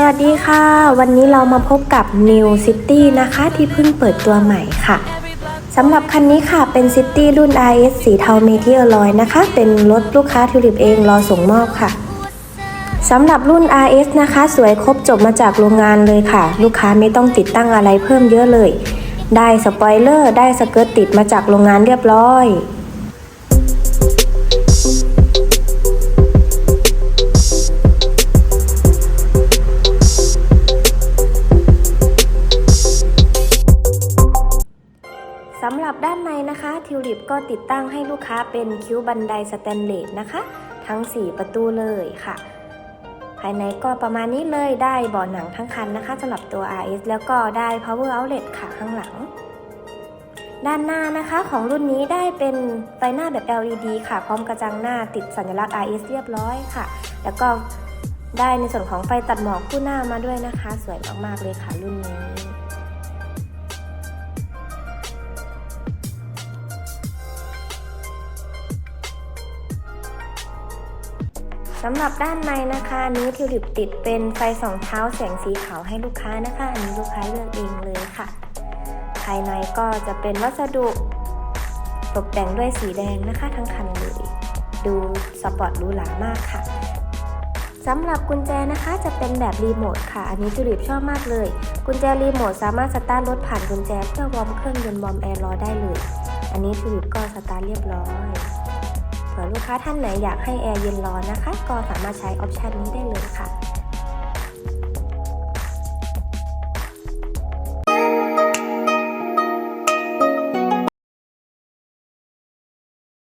สวัสดีค่ะ วันนี้เรามาพบกับ New City นะคะที่เพิ่งเปิดตัวใหม่ค่ะสำหรับคันนี้ค่ะเป็น City รุ่น RS สีเทาเมทิอลอยนะคะ เป็นรถลูกค้าทิวลิปเองรอส่งมอบค่ะสำหรับรุ่น RS นะคะ สวยครบจบมาจากโรงงานเลยค่ะ ลูกค้าไม่ต้องติดตั้งอะไรเพิ่มเยอะเลย ได้สปอยเลอร์ ได้สเกิร์ตติดมาจากโรงงานเรียบร้อย สำหรับด้านในนะคะทิวลิปก็ติดตั้งให้ลูกค้าเป็นคิ้วบันไดสแตนเลสนะคะ ทั้ง 4 ประตูเลยค่ะ ภายในก็ประมาณนี้เลยได้เบาะหนังทั้งคันนะคะสำหรับตัว RS แล้วก็ได้ power outlet ค่ะข้างหลัง ด้านหน้านะคะของรุ่นนี้ได้เป็นไฟหน้าแบบ LED ค่ะ พร้อมกระจังหน้าติดสัญลักษณ์ RS เรียบร้อยค่ะ แล้วก็ได้ในส่วนของไฟตัดหมอกคู่หน้ามาด้วยนะคะ สวยมากๆเลยค่ะรุ่นนี้ำหรับด้านในนะคะอันนี้ทิวลิปติดเป็นไฟสองเท้าแสงสีขาวให้ลูกค้านะคะ อันนี้ลูกค้าเลือกเองเลยค่ะ ภายในก็จะเป็นวัสดุตกแต่งด้วยสีแดงนะคะทั้งคันเลย ดูสปอร์ตหรูหรามากค่ะสำหรับกุญแจนะคะจะเป็นแบบรีโมทค่ะ อันนี้ทิวลิปชอบมากเลย กุญแจรีโมทสามารถสตาร์ทรถผ่านกุญแจเพื่อวอร์มเครื่องยนต์วอร์มแอร์รอได้เลย อันนี้ทิวลิปก็สตาร์ทเรียบร้อย ผื่อลูกค้าท่านไหนอยากให้แอร์เย็นร้อนนะคะ ก็สามารถใช้ออปชันนี้ได้เลยค่ะ